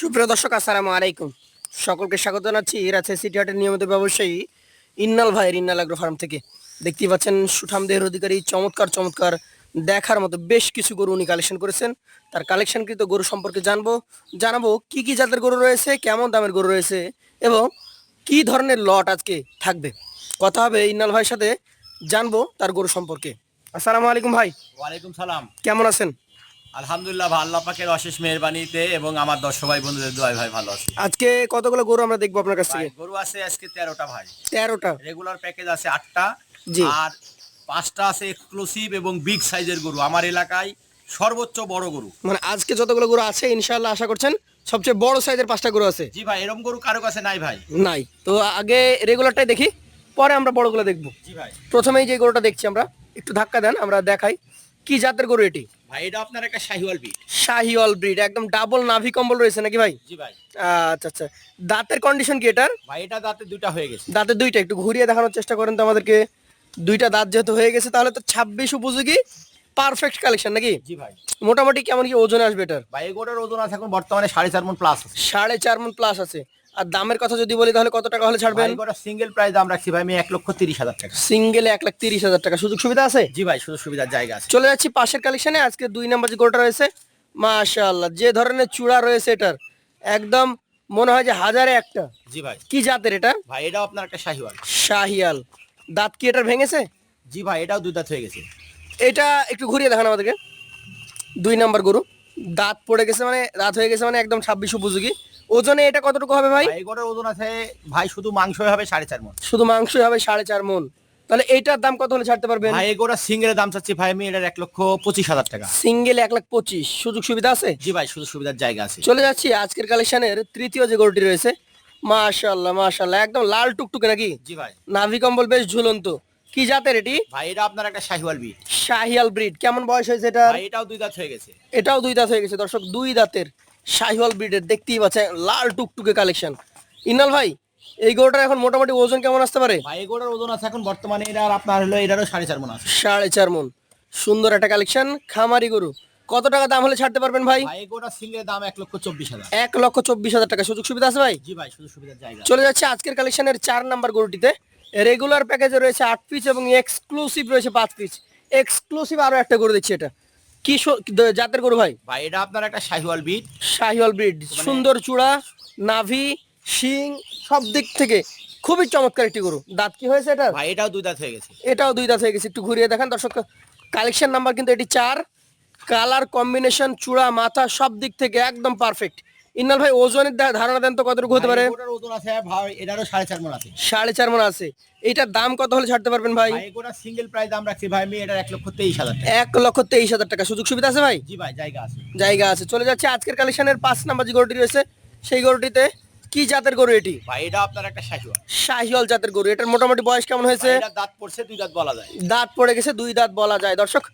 সুপ্রিয় দর্শক আসসালামু আলাইকুম। সকলকে স্বাগত জানাচ্ছি রাজশাহী সিটি হাটের নিয়মিত ব্যবসায়ী ইন্নাল ভাইয়ের ইন্নাল আগ্রো ফার্ম থেকে। দেখতেই পাচ্ছেন সুঠাম দেহের অধিকারী চমৎকার চমৎকার দেখার মতো বেশ কিছু গরু উনি কালেকশন করেছেন। তার কালেকশনকৃত গরু সম্পর্কে জানব জানাব কি কি জাতের গরু রয়েছে কেমন দামের গরু রয়েছে এবং কি ধরনের লট আজকে থাকবে। কথা হবে ইন্নাল ভাইয়ের সাথে জানব তার গরু সম্পর্কে। আসসালামু আলাইকুম ভাই। ওয়ালাইকুম সালাম। কেমন আছেন? আলহামদুলিল্লাহ ভাই, আল্লাহ পাকের অশেষ মেহরবানিতে এবং আমার দর্শক ভাই বন্ধুদের দোয়াই ভাই ভালো আছে। আজকে কতগুলো গরু আমরা দেখব আপনার কাছ থেকে? গরু আছে আজকে তেরোটা ভাই। তেরোটা। রেগুলার প্যাকেজ আছে আটটা। আর পাঁচটা আছে এক্সক্লুসিভ এবং বিগ সাইজের গরু। আমার এলাকায় সর্বোচ্চ বড় গরু। মানে আজকে যতগুলো গরু আছে ইনশাআল্লাহ আশা করছেন সবচেয়ে বড় সাইজের পাঁচটা গরু আছে। জি ভাই এরকম গরু কারও কাছে নাই ভাই। নাই। তো আগে রেগুলারটাই দেখি পরে আমরা বড়গুলো দেখব। জি ভাই। প্রথমেই যে গরুটা দেখছি আমরা একটু ধাক্কা দেন আমরা দেখাই। কি জাতের গরু এটি? ভাই এটা আপনার একটা শাহিওয়াল বিট শাহিওয়াল ব্রিড একদম ডাবল নাভি কম্বল রয়েছে নাকি ভাই? জি ভাই। আচ্ছা আচ্ছা। দাঁতের কন্ডিশন কি এটার? ভাই এটা দাঁতে দুইটা হয়ে গেছে। দাঁতের দুইটা একটু ঘুরিয়ে দেখানোর চেষ্টা করেন তো আমাদেরকে। দুইটা দাঁত যেহেতু হয়ে গেছে তাহলে তো ছাব্বিশ উপযোগী পারফেক্ট কালেকশন নাকি? জি ভাই। মোটামুটি কেমন কি ওজন আসবে এটার? ভাই এই ওজন আছে এখন বর্তমানে সাড়ে চার মন প্লাস সাড়ে চার মন প্লাস আছে। আর দামের কথা যদি বলি তাহলে কত টাকা হলে ছাড়বেন? ভাই গরুর সিঙ্গেল প্রাইস দাম রাখছি ভাই আমি এক লক্ষ তিরিশ হাজার টাকা। সিঙ্গেলে এক লাখ তিরিশ হাজার টাকা। সুযোগ সুবিধা আছে? জি ভাই সুযোগ সুবিধার জায়গা আছে। চলে যাচ্ছি পাশের কালেকশনে আজকে দুই নাম্বার যে গোটা রয়েছে মাশাআল্লাহ যে ধরনের চূড়া রয়েছে এটার একদম মনে হয় যে হাজারে একটা। জি ভাই। কি জাতের এটা? ভাই এটাও আপনার একটা শাহিওয়াল। শাহিয়াল। দাঁত কি এটার ভেঙেছে? জি ভাই এটাও দুই দাঁত হয়ে গেছে। এটা একটু ঘুরিয়ে দেখান আমাদেরকে। দুই নাম্বার গরু। দাঁত পড়ে গেছে মানে দাঁত হয়ে গেছে মানে একদম ছাব্বিশ উপযোগী। ওজনে এটা কতটুকু হবে ভাই? এগুলোর ওজন আছে। ভাই শুধু মাংস হবে সাড়ে চার মন। শুধু মাংসই হবে সাড়ে চার মন। তাহলে এইটার দাম কত হলে ছাড়তে পারবেন? ভাই এগুলো সিঙ্গেলের দাম চাচ্ছি ভাই আমি এটার এক লক্ষ পঁচিশ হাজার টাকা। সিঙ্গেল এক লাখ পঁচিশ। সুযোগ সুবিধা আছে? জি ভাই সুযোগ সুবিধার জায়গা আছে। চলে যাচ্ছি আজকের কালেকশনের তৃতীয় যে গরুটি রয়েছে। মাশাল্লাহ মাশাল্লাহ একদম লাল টুকটুকে নাকি? জি ভাই। নাভি কম্বল বেশ ঝুলন্ত। কি জাতের এটি? ভাই এটা আপনার একটা শাহিওয়াল বি শাহিয়াল ব্রিড কেমন বয়স হয়েছে এটা এটাও দুই দাঁত হয়ে গেছে। এটাও দুই দাঁত হয়ে গেছে। দর্শক দুই দাঁতের। শাহিওয়াল ব্রিডের দেখতেই পাচ্ছেন লাল টুকটুকে কালেকশন ইনাল ভাই এই গরুটার এখন মোটামুটি ওজন কেমন আসতে পারে? ভাই এগুলোর ওজন আছে এখন বর্তমানে এটার আপনার হলো এটারও সাড়ে চার মন আছে। সাড়ে চার মন। সুন্দর একটা কালেকশন খামারি গরু। কত টাকা দাম হলে ছাড়তে পারবেন ভাই? ভাই এগুলোর সিঙ্গেলের দাম এক লক্ষ চব্বিশ হাজার। এক লক্ষ চব্বিশ হাজার টাকা। সুযোগ সুবিধা আছে ভাই? জি ভাই সুযোগ জায়গা চলে যাচ্ছে আজকের কালেকশনের চার নাম্বার গরুটিতে। রেগুলার প্যাকেজে রয়েছে আট পিস এবং এক্সক্লুসিভ রয়েছে পাঁচ পিস এক্সক্লুসিভ আরও একটা গরু দিচ্ছি এটা। কি জাতের গরু ভাই? ভাই এটা আপনার একটা শাহিওয়াল ব্রিড। শাহিওয়াল ব্রিড সুন্দর চূড়া নাভি শিং সব দিক থেকে খুবই চমৎকার একটি গরু। দাঁত কি হয়েছে এটা ভাই এটাও দুই দাঁত হয়ে গেছে। এটাও দুই দাঁত হয়ে গেছে। একটু ঘুরিয়ে দেখেন দর্শক কালেকশন নাম্বার কিন্তু এটি চার। কালার কম্বিনেশন চূড়া মাথা সব দিক থেকে একদম পারফেক্ট ইন্নাল ভাই ওজনের ধারণা দেন তো কতটুকু হতে পারে? ওজন আছে ভাই এটারও সাড়ে চার মন আছে। সাড়ে চার মন আছে। এইটার দাম কত হলে ছাড়তে পারবেন ভাই? সিঙ্গেল প্রাইস দাম রাখছি ভাই আমি এটার এক লক্ষ তেইশ হাজার এক লক্ষ তেইশ হাজার টাকা। সুযোগ সুবিধা আছে ভাই? জি ভাই জায়গা আছে। জায়গা আছে। চলে যাচ্ছে আজকের কালেকশনের পাঁচ নাম্বার যে গরুটি রয়েছে সেই গরুটিতে কি জাতের গরু এটি? ভাই এটা আপনার একটা শাহিওয়াল। শাহিওয়াল জাতের গরু। এটার মোটামুটি বয়স কেমন হয়েছে? এটা দাঁত পড়ছে দুই দাঁত বলা যায়। দাঁত পড়ে গেছে দুই দাঁত বলা যায়। দর্শক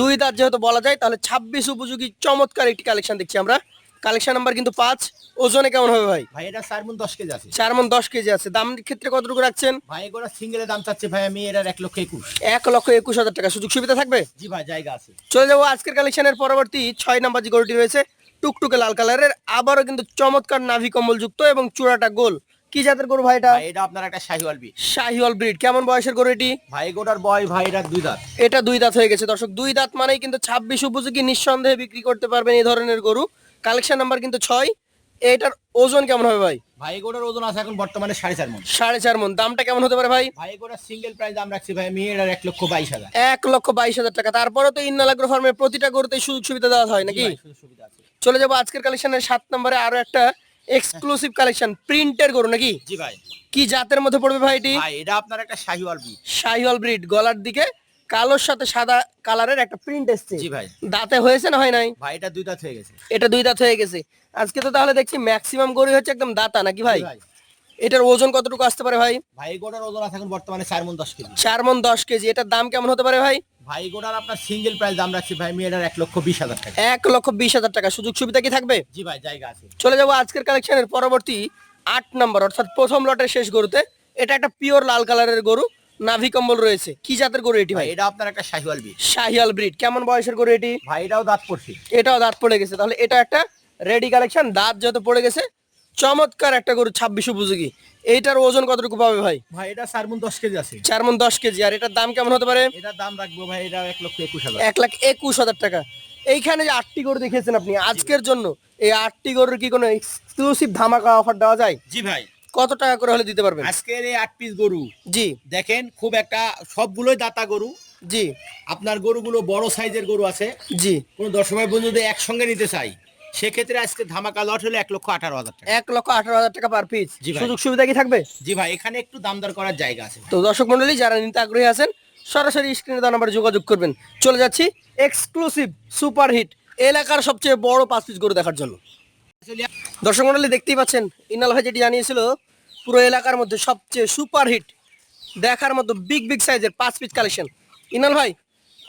দুই দাঁত যেহেতু বলা যায় তাহলে ছাব্বিশ উপযোগী চমৎকার একটি কালেকশন দেখছি আমরা। কালেকশন নাম্বার কিন্তু পাঁচ। ওজনে কেমন হবে ভাই? ভাই এটা চার মন দশ কেজি আছে। চার মন দশ কেজি আছে। দাম ক্ষেত্রে কতটুকু রাখছেন? ভাই এগুলো সিঙ্গেলের দাম চাচ্ছে ভাই আমি এটার এক লক্ষ একুশ। এক লক্ষ একুশ হাজার টাকা। সুযোগ সুবিধা থাকবে? জি ভাই জায়গা আছে। চলে যাব আজকের কালেকশনের পরবর্তী ছয় নাম্বার যে গরুটি রয়েছে টুকটুকে লাল কালারের আবারও কিন্তু চমৎকার নাভি কম্বল যুক্ত এবং চূড়াটা গোল। কি জাতের গরু ভাই এটা? এটা আপনার একটা শাহিওয়াল বি শাহিওয়াল ব্রিড কেমন বয়সের গরু এটি? ভাই গোটার বয় ভাই এটা দুই দাঁত। এটা দুই দাঁত হয়ে গেছে। দর্শক দুই দাঁত মানেই কিন্তু ছাব্বিশ উপযোগী নিঃসন্দেহে বিক্রি করতে পারবেন এই ধরনের গরু। কালেকশন নাম্বার কিন্তু ছয়। এটার ওজন কেমন হবে ভাই? ভাই গোটার ওজন আছে এখন বর্তমানে সাড়ে চার মন। সাড়ে চার মন। দামটা কেমন হতে পারে ভাই? ভাই গোটার সিঙ্গেল প্রাইস দাম রাখছি ভাই আমি এটার এক লক্ষ বাইশ হাজার। এক লক্ষ বাইশ হাজার টাকা। তারপরে তো ইন্নালাগ্রো ফার্মের প্রতিটা গরুতে সুযোগ সুবিধা দেওয়া হয় নাকি? সুবিধা আছে। চলে যাব আজকের কালেকশনের সাত নম্বরে আরও একটা এক্সক্লুসিভ কালেকশন প্রিন্টের গরু নাকি? জি ভাই। কি জাতের মধ্যে পড়বে ভাই এটি? ভাই এটা আপনার একটা শাহিওয়াল ব্রিড শাহিওয়াল ব্রিড গলার দিকে কালোর সাথে সাদা কালারের একটা প্রিন্ট এসছে। জি ভাই। দাঁতে হয়েছে না হয় নাই? ভাই এটা দুই দাঁত হয়ে গেছে। এটা দুই দাঁত হয়ে গেছে। আজকে তো তাহলে দেখছি ম্যাক্সিমাম গরু হচ্ছে একদম দাঁতা নাকি ভাই? ভাই। এটার ওজন কতটুকু আসতে পারে ভাই? ভাই গোটার ওজন আছে এখন বর্তমানে চার মন দশ কেজি। চার মন দশ কেজি। এটার দাম কেমন হতে পারে ভাই? ভাই গোটার আপনার সিঙ্গেল প্রাইস দাম রাখছি ভাই আমি এটার এক লক্ষ বিশ হাজার টাকা। এক লক্ষ বিশ হাজার টাকা। সুযোগ সুবিধা কি থাকবে? জি ভাই জায়গা আছে। চলে যাব আজকের কালেকশনের পরবর্তী আট নম্বর অর্থাৎ প্রথম লটের শেষ গরুতে। এটা একটা পিওর লাল কালারের গরু। নাভি কম্বল রয়েছে। কি জাতের গরু এটি ভাই? এটা আপনার একটা শাহিওয়াল বি শাহিয়াল ব্রিড কেমন বয়সের গরু এটি? ভাই এটাও দাঁত পড়ছে। এটাও দাঁত পড়ে গেছে। তাহলে এটা একটা রেডি কালেকশন দাঁত যত পড়ে গেছে চমৎকার একটা গরু ছাব্বিশ উপযোগী। এইটার ওজন কতটুকু পাবে ভাই? ভাই এটা চার মন দশ কেজি আছে। চার মন দশ কেজি। আর এটার দাম কেমন হতে পারে? এটার দাম রাখব ভাই এটা এক লক্ষ একুশ হাজার। এক লাখ একুশ হাজার টাকা। এইখানে যে আটটি গরু দেখিয়েছেন আপনি আজকের জন্য এই আটটি গরুর কি কোনো এক্সক্লুসিভ ধামাকা অফার দেওয়া যায়? জি ভাই। কত টাকা করে হলে দিতে পারবেন? আজকের এই আট পিস গরু জি। দেখেন খুব একটা সবগুলোই দাতা গরু। জি। আপনার গরুগুলো বড় সাইজের গরু আছে। জি। কোন দর্শক ভাই বন্ধু যদি একসঙ্গে নিতে চাই সেক্ষেত্রে আজকে ধামাকা লট হলে এক লক্ষ আঠারো হাজার টাকা। এক লক্ষ আঠারো হাজার টাকা পার পিস জি ভাই। সুযোগ সুবিধা কি থাকবে? জি ভাই এখানে একটু দাম দর করার জায়গা আছে। তো দর্শক মন্ডলী যারা নিতে আগ্রহী আছেন সরাসরি স্ক্রিনে দেওয়া নাম্বারে যোগাযোগ করবেন। চলে যাচ্ছি এক্সক্লুসিভ সুপার হিট এলাকার সবচেয়ে বড় পাঁচ পিস গরু দেখার জন্য। দর্শক মন্ডলী দেখতেই পাচ্ছেন ইনাল ভাই যেটি জানিয়েছিল পুরো এলাকার মধ্যে সবচেয়ে সুপার হিট দেখার মতো বিগ বিগ সাইজের পাঁচ পিস কালেকশন ইনাল ভাই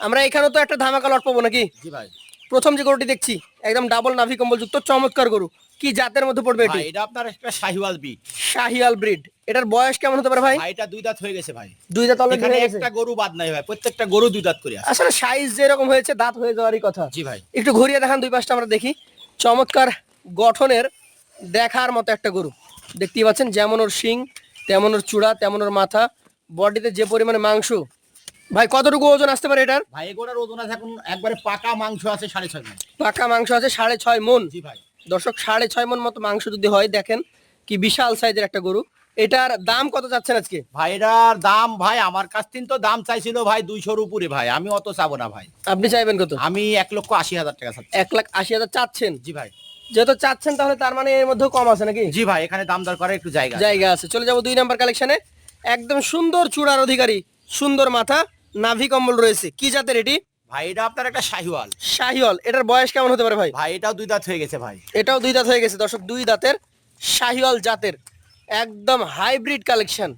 আমরা এখানেও তো একটা ধামাকা লট পাবো নাকি? জি ভাই। প্রথম যে গরুটি দেখছি একদম ডাবল নাভি কম্বল যুক্ত চমৎকার গরু। কি জাতের মধ্যে পড়বে এটি? এটা আপনার একটা শাহিওয়াল বিট শাহিয়াল ব্রিড এটার বয়স কেমন হতে পারে ভাই? এটা দুই দাঁত হয়ে গেছে ভাই। দুই দাঁত অলরেডি এখানে হয়ে গেছে। একটা গরু বাদ নাই ভাই প্রত্যেকটা গরু দুই দাঁত করে আছে। আসলে সাইজ যেরকম হয়েছে দাঁত হয়ে যাওয়ারই কথা। জি ভাই। একটু ঘুরিয়ে দেখান দুই পাশটা আমরা দেখি। চমৎকার গঠনের দেখার মতো একটা গরু। দেখতেই পাচ্ছেন যেমন ওর শিং তেমন ওর চূড়া তেমন ওর মাথা। বডিতে যে পরিমাণে মাংস। ভাই কতটুকু ওজন আসতে পারে এটার? ভাই এগোটার ওজন আছে এখন একবারে পাকা মাংস আছে সাড়ে ছয় মণ পাকা মাংস আছে সাড়ে ছয় মন। জি ভাই। দর্শক সাড়ে ছয় মন মতো মাংস যদি হয় দেখেন কি বিশাল সাইজের একটা গরু। এটার দাম কত চাচ্ছেন আজকে? ভাই এটার দাম ভাই আমার কাছ থেকে তো দাম চাইছিল ভাই দুইশোর উপরে ভাই। আমি অত চাবো না ভাই। আপনি চাইবেন কত? আমি এক লক্ষ আশি হাজার টাকা চাচ্ছি। এক লাখ আশি হাজার চাচ্ছেন? জি ভাই। যেহেতু চাচ্ছেন তাহলে তার মানে এর মধ্যেও কম আছে নাকি? জি ভাই এখানে দাম দর করার একটু জায়গা জায়গা আছে। চলে যাব দুই নাম্বার কালেকশনে। একদম সুন্দর চূড়ার অধিকারী সুন্দর মাথা নাভি কম্বল রয়েছে। কি জাতের এটি? ভাই এটা আপনার একটা শাহিওয়াল। শাহিওয়াল। এটার বয়স কেমন হতে পারে ভাই? ভাই এটাও দুই দাঁত হয়ে গেছে ভাই। এটাও দুই দাঁত হয়ে গেছে। দর্শক দুই দাঁতের শাহিওয়াল জাতের একদম হাইব্রিড কালেকশন।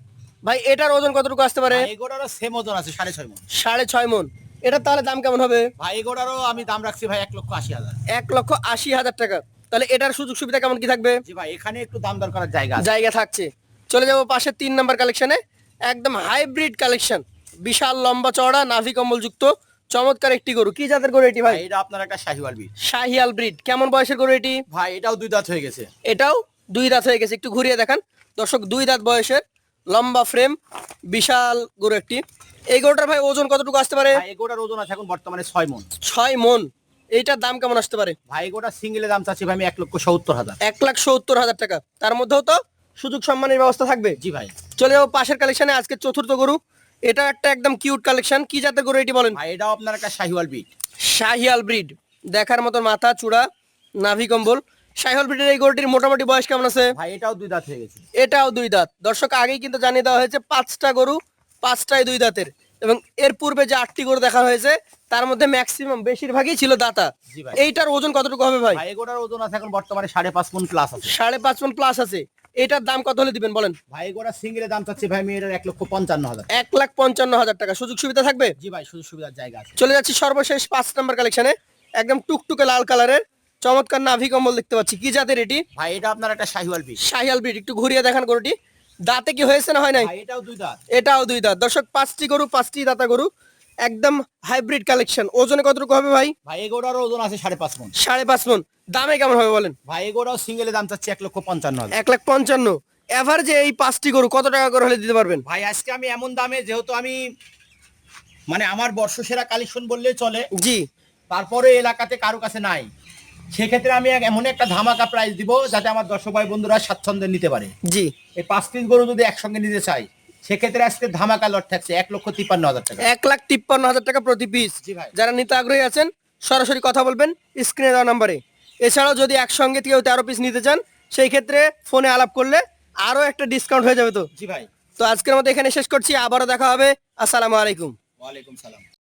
ভাই এটার ওজন কতটুকু আসতে পারে? এগোটারও সেম ওজন আছে সাড়ে ছয় মণ সাড়ে ছয় মন। এটার তাহলে দাম কেমন হবে? ভাই এগোটারও আমি দাম রাখছি ভাই এক লক্ষ আশি হাজার। এক লক্ষ আশি হাজার টাকা। তাহলে এটার সুযোগ সুবিধা কেমন কি থাকবে? জি ভাই এখানে একটু দাম দর করার জায়গা আছে। জায়গা থাকছে। চলে যাব পাশের তিন নাম্বার কালেকশনে একদম হাইব্রিড কালেকশন বিশাল লম্বা চওড়া নাভি কম্বল যুক্ত। চমৎকার একটি গরু। কি জাতের গরু এটি ভাই? ভাই এটা আপনার একটা শাহিওয়াল বিট শাহিয়াল ব্রিড কেমন বয়সের গরু এটি? ভাই এটাও দুই দাঁত হয়ে গেছে। এটাও দুই দাঁত হয়ে গেছে। একটু ঘুরিয়ে দেখান। দর্শক দুই দাঁত বয়সের লম্বা ফ্রেম বিশাল গরু একটি। এই গরুটার ভাই ওজন কতটুকু আসতে পারে? ভাই এগোটার ওজন আছে এখন বর্তমানে ছয় মণ ছয় মন। এইটার দাম কেমন আসতে পারে? ভাই এগোটা সিঙ্গেলের দাম চাচ্ছি ভাই আমি এক লক্ষ সত্তর হাজার। এক লাখ সত্তর হাজার টাকা। তার মধ্যেও তো সুযোগ সম্মানের ব্যবস্থা থাকবে। জি ভাই। চলে যাব পাশের কালেকশনে আজকে চতুর্থ গরু। এটা একটা একদম কিউট কালেকশন কি জাতের গরু এটি বলেন? ভাই এটাও আপনার একটা শাহিওয়াল ব্রিড শাহিয়াল ব্রিড দেখার মতো মাথা চূড়া নাভি কম্বল। শাহিয়াল ব্রিডের এই গরুটির মোটামুটি বয়স কেমন আছে? ভাই এটাও দুই দাঁত হয়ে গেছে। এটাও দুই দাঁত। দর্শক আগেই কিন্তু জানিয়ে দেওয়া হয়েছে পাঁচটা গরু পাঁচটাই দুই দাঁতের। এবং এর পূর্বে যে আটটি গরু দেখা হয়েছে তার মধ্যে ম্যাক্সিমাম বেশিরভাগই ছিল দাতা। এইটার ওজন কতটুকু হবে ভাই? এগোটার ওজন আছে এখন বর্তমানে সাড়ে পাঁচ মন প্লাস আছে। সাড়ে পাঁচ মন প্লাস আছে। এটার দাম কত হলে দিবেন বলেন? ভাই এগোটা সিঙ্গেলের দাম চাচ্ছি ভাই আমি এটার এক লক্ষ পঞ্চান্ন হাজার। এক লাখ পঞ্চান্ন হাজার টাকা। সুযোগ সুবিধা থাকবে? জি ভাই সুযোগ সুবিধার জায়গা আছে। চলে যাচ্ছি সর্বশেষ পাঁচ নাম্বার কালেকশনে একদম টুকটুকে লাল কালারের। চমৎকার নাভি কম্বল দেখতে পাচ্ছি। কি জাতের এটি? ভাই এটা আপনার একটা শাহিওয়াল বিট শাহিয়াল ব্রিড একটু ঘুরিয়ে দেখান গরুটি। দাঁতে কি হয়েছে না হয় নাই? এটাও দুই দাঁত। এটাও দুই দাঁত। দর্শক পাঁচটি গরু পাঁচটি দাতা গরু। একদম হাইব্রিড কালেকশন ওজনে কতটুকু হবে ভাই? ভাই এগোটার ওজন আছে সাড়ে পাঁচ মন। সাড়ে পাঁচ মন। দামে কেমন হবে বলেন? ভাই এগোটাও সিঙ্গেলের দাম চাচ্ছি এক লক্ষ পঞ্চান্ন এক লাখ পঞ্চান্ন। এভারেজে এই পাঁচটি গরু কত টাকা করে হলে দিতে পারবেন? ভাই আজকে আমি এমন দামে যেহেতু আমি মানে আমার বর্ষসেরা কালেকশন বললেই চলে। জি। তারপরে এলাকাতে কারও কাছে নাই। সেক্ষেত্রে আমি এমন একটা ধামাকা প্রাইস দিব যাতে আমার দর্শক ভাই বন্ধুরা স্বাচ্ছন্দ্যে নিতে পারে। জি। এই পাঁচ পিস গরু যদি একসঙ্গে নিতে চাই সেক্ষেত্রে আজকে ধামাকা লট থাকছে এক লক্ষ তিপ্পান্ন হাজার টাকা। এক লাখ তিপ্পান্ন হাজার টাকা প্রতি পিস যারা নিতে আগ্রহী আছেন সরাসরি কথা বলবেন স্ক্রিনে দেওয়া নাম্বারে এছাড়াও যদি একসঙ্গে কেউ তেরো পিস নিতে চান সেই ক্ষেত্রে ফোনে আলাপ করলে আরও একটা ডিসকাউন্ট হয়ে যাবে তো। জি ভাই। তো আজকের মতো এখানে শেষ করছি আবারও দেখা হবে। আসসালামু আলাইকুম। ওয়ালাইকুম সালাম।